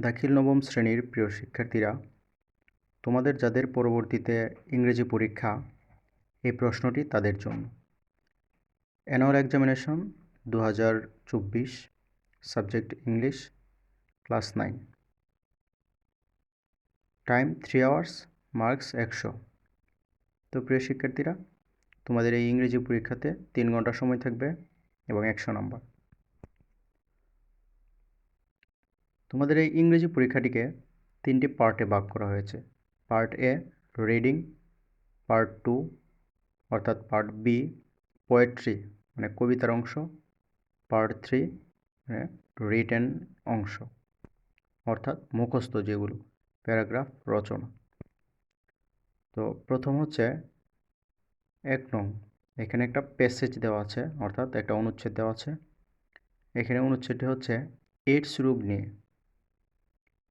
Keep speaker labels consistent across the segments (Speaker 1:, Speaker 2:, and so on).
Speaker 1: দাখিল নবম শ্রেণির প্রিয় শিক্ষার্থীরা, তোমাদের যাদের পরবর্তীতে ইংরেজি পরীক্ষা, এই প্রশ্নটি তাদের জন্য। অ্যানুয়াল এক্সামিনেশন দু হাজার চব্বিশ subject English class nine time three hours marks একশো। তো প্রিয় শিক্ষার্থীরা, তোমাদের এই ইংরেজি পরীক্ষাতে তিন ঘণ্টা সময় থাকবে এবং একশো নম্বর। তোমাদের এই ইংরেজি পরীক্ষাটিকে তিনটি পার্টে ভাগ করা হয়েছে। Part A, reading, part two, অর্থাৎ পার্ট বি, পোয়েট্রি মানে কবিতার অংশ। পার্ট থ্রি মানে রিটেন অংশ, অর্থাৎ মুখস্থ যেগুলো, প্যারাগ্রাফ, রচনা। তো প্রথম হচ্ছে এক নং, এখানে একটা প্যাসেজ দেওয়া আছে, অর্থাৎ একটা অনুচ্ছেদ দেওয়া আছে। এখানে অনুচ্ছেদটি হচ্ছে এইডস রোগ নিয়ে।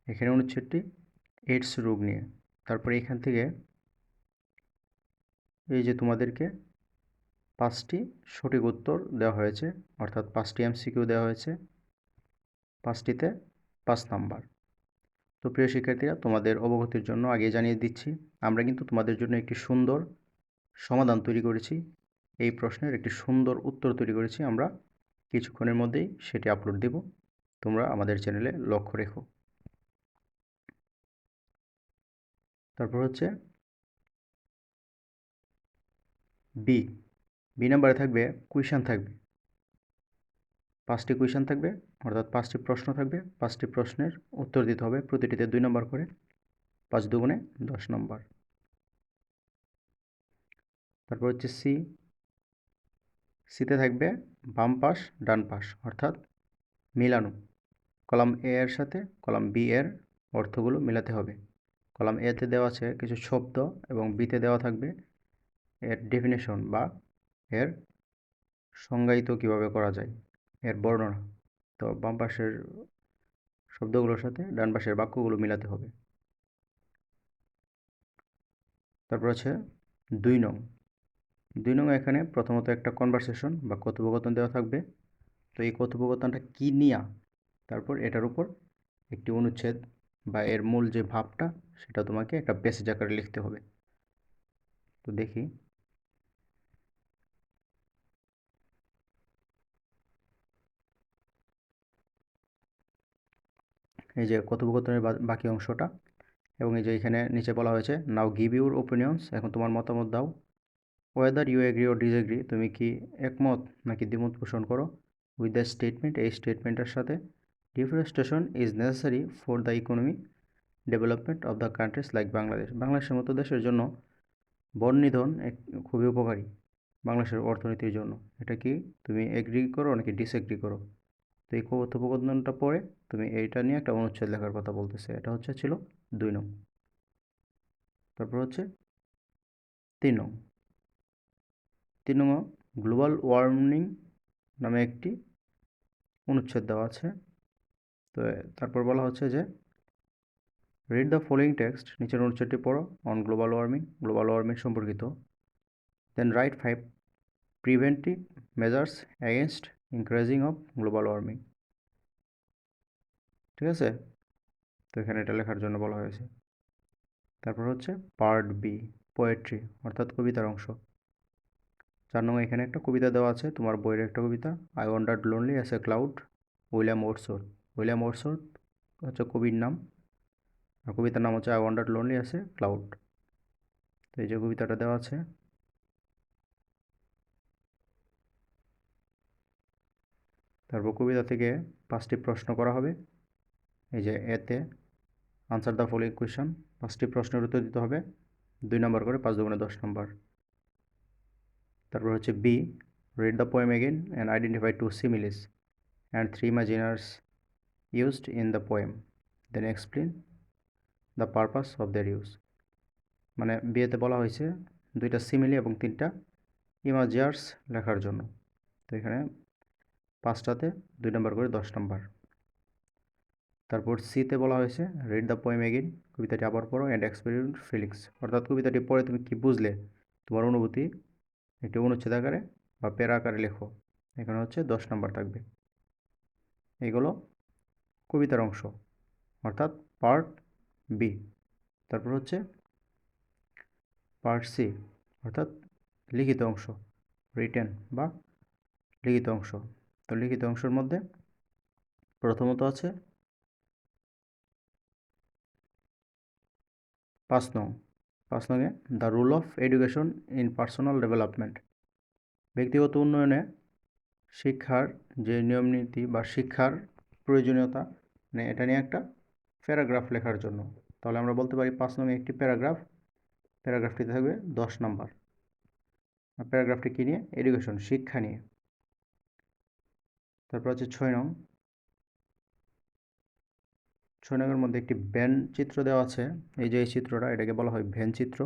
Speaker 1: এখানে অনুচ্ছেদটি এইডস রোগ নিয়ে। তারপরে এখান থেকে এই যে তোমাদেরকে পাঁচটি সঠিক উত্তর দেওয়া হয়েছে, অর্থাৎ পাঁচটি এমসিকিউ দেওয়া হয়েছে, পাঁচটিতে পাঁচ নাম্বার। তো প্রিয় শিক্ষার্থীরা, তোমাদের অবগতির জন্য আগে জানিয়ে দিচ্ছি, আমরা কিন্তু তোমাদের জন্য একটি সুন্দর সমাধান তৈরি করেছি। এই প্রশ্নের একটি সুন্দর উত্তর তৈরি করেছি আমরা। কিছুক্ষণের মধ্যেই সেটি আপলোড দেব। তোমরা আমাদের চ্যানেলে লক্ষ্য রেখো। তারপর হচ্ছে বি বি নাম্বারে থাকবে কুইশান থাকবে। পাঁচটি কুইশান থাকবে, অর্থাৎ পাঁচটি প্রশ্ন থাকবে। পাঁচটি প্রশ্নের উত্তর দিতে হবে প্রতিটিতে দুই নম্বর করে। পাঁচ দুগুণে দশ নম্বর তারপর হচ্ছে সি সিতে থাকবে বাম পাশ, ডান পাশ, অর্থাৎ মিলানো। কলাম এ এর সাথে কলাম বি এর অর্থগুলো মেলাতে হবে। কলাম এতে দেওয়া আছে কিছু শব্দ এবং বিতে দেওয়া থাকবে এর ডেফিনেশন বা এর সংজ্ঞায়িত কীভাবে করা যায়, এর বর্ণনা। তো বাম পাশের শব্দগুলোর সাথে ডান পাশের বাক্যগুলো মিলাতে হবে। তারপর আছে দুই নং। দুই নং এখানে প্রথমত একটা কনভারসেশন বা কথোপকথন দেওয়া থাকবে। তো এই কথোপকথনটা কী নিয়া? তারপর এটার উপর একটি অনুচ্ছেদ বা এর মূল যে ভাবটা, সেটা তোমাকে একটা প্যাসেজ আকারে লিখতে হবে। তো দেখি। এই যে কথোপকথনের বাকি অংশটা এবং এই যে এখানে নিচে বলা হয়েছে নাও গিভ ইউর ওপিনিয়ন্স এখন তোমার মতামত দাও। Whether you agree or disagree তুমি কি একমত নাকি দ্বিমত পোষণ করো? উইথ দ্য স্টেটমেন্ট এই স্টেটমেন্টের সাথে deforestation is necessary for the economy development of the countries like Bangladesh বাংলাদেশের মতো দেশের জন্য বন নিধন খুবই উপকারী বাংলাদেশের অর্থনীতির জন্য। এটা কি তুমি এগ্রি করো নাকি ডিসএগ্রি করো? তো এই কথোপকথনটা পরে তুমি এইটা নিয়ে একটা অনুচ্ছেদ লেখার কথা বলতেছে। এটা হচ্ছে ছিল দুই নং। তারপর হচ্ছে তিন নং। তিন নং গ্লোবাল ওয়ার্মিং নামে একটি অনুচ্ছেদ দেওয়া আছে। তো তারপর বলা হচ্ছে যে রিড দ্য ফলোয়িং টেক্সট নিচের অনুচ্ছেদটি পড়ো on global warming global warming সম্পর্কিত। Then write five preventive measures against increasing of global warming ঠিক আছে? তো এখানে এটা লেখার জন্য বলা হয়েছে। তারপর হচ্ছে পার্ট বি পোয়েট্রি অর্থাৎ কবিতার অংশ। চার নম্বর এখানে একটা কবিতা দেওয়া আছে, তোমার বইয়ের একটা কবিতা I wandered lonely as a cloud William ওটসোর William ওটসোর হচ্ছে কবির নাম। আর কবিতার নাম হচ্ছে আই ওয়ান্ডার্ড লোনলি আছে ক্লাউড তো এই যে কবিতাটা দেওয়া আছে। তারপর কবিতা থেকে পাঁচটি প্রশ্ন করা হবে। এই যে এতে আনসার দ্য ফলোইং কোয়েশন পাঁচটি প্রশ্নের উত্তর দিতে হবে। দুই নম্বর করে পাঁচ দুগুণে দশ নম্বর। তারপর হচ্ছে B read the poem again and identify two similes and three imageries used in the poem then explain the purpose of their use মানে বিয়েতে বলা হয়েছে দুইটা সিমিলি এবং তিনটা ইমাজিয়ার্স লেখার জন্য। তো এখানে পাঁচটাতে দুই নম্বর করে দশ নম্বর তারপর সিতে বলা হয়েছে রিড দ্য পোয়েম এগেন কবিতাটি আবার পড়ো অ্যান্ড এক্সপেরিয়েন্ট ফিলিংস অর্থাৎ কবিতাটি পড়ে তুমি কি বুঝলে? তোমার অনুভূতি একটি অনুচ্ছেদ আকারে বা পেরা আকারে লেখো। এখানে হচ্ছে দশ নম্বর থাকবে। এগুলো কবিতার অংশ, অর্থাৎ পার্ট বি তারপর হচ্ছে পার্ট সি অর্থাৎ লিখিত অংশ রিটেন বা লিখিত অংশ। তো লিখিত অংশের মধ্যে প্রথমত আছে পাঁচ নং। পাঁচ নংয়ে the role of education in personal development ব্যক্তিগত উন্নয়নে শিক্ষার যে নিয়ম নীতি বা শিক্ষার প্রয়োজনীয়তা মানে এটা নিয়ে একটা প্যারাগ্রাফ লেখার জন্য। তাহলে আমরা বলতে পারি পাঁচ নং একটি প্যারাগ্রাফ। প্যারাগ্রাফটিতে থাকবে দশ নম্বর। প্যারাগ্রাফটি কী নিয়ে? এডুকেশন, শিক্ষা নিয়ে। তারপর আছে ছয় নং। ছয় নংয়ের মধ্যে একটি ভ্যান চিত্র দেওয়া আছে। এই যে এই চিত্রটা, এটাকে বলা হয় ভ্যান চিত্র।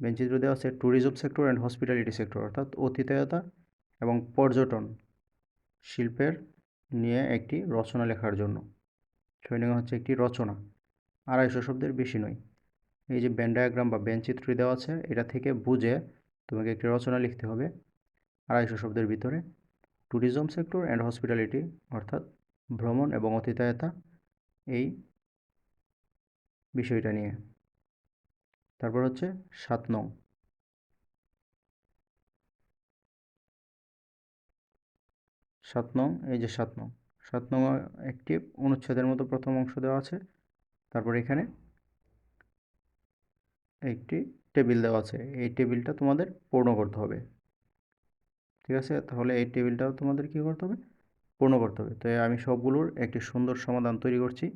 Speaker 1: ভ্যান চিত্র দেওয়া আছে tourism sector and hospitality sector অর্থাৎ অতিথেয়তা এবং পর্যটন, শিল্পের নিয়ে একটি রচনা লেখার জন্য। ছয় হচ্ছে একটি রচনা। আড়াইশো শব্দের বেশি নয়। এই যে ব্যান ডায়াগ্রাম বা ব্যান চিত্রটি দেওয়া আছে, এটা থেকে বুঝে তোমাকে একটি রচনা লিখতে হবে। আড়াইশো শব্দের ভিতরে ট্যুরিজম সেক্টর অ্যান্ড হসপিটালিটি অর্থাৎ ভ্রমণ এবং অতিথায়তা, এই বিষয়টা নিয়ে। তারপর হচ্ছে সাত নং। সাত নং, এই যে সাত নং। সাত নং একটি অনুচ্ছেদের মতো প্রথম অংশ দেওয়া আছে। তারপর এখানে একটি টেবিল দেওয়া আছে। এই টেবিলটা তোমাদের পূর্ণ করতে হবে। ঠিক আছে? তাহলে এই টেবিলটাও তোমাদের কী করতে হবে? পূর্ণ করতে হবে। তো আমি সবগুলোর একটি সুন্দর সমাধান তৈরি করছি।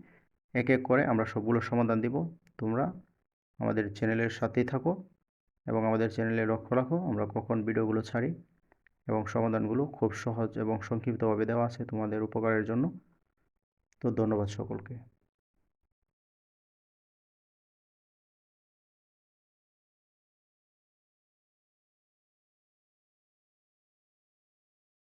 Speaker 1: এক এক করে আমরা সবগুলোর সমাধান দিব। তোমরা আমাদের চ্যানেলের সাথেই থাকো এবং আমাদের চ্যানেলে লক্ষ্য রাখো। আমরা কখন ভিডিওগুলো ছাড়ি। এবং সমাধানগুলো খুব সহজ এবং সংক্ষিপ্তভাবে দেওয়া আছে তোমাদের উপকারের জন্য। তো ধন্যবাদ সকলকে।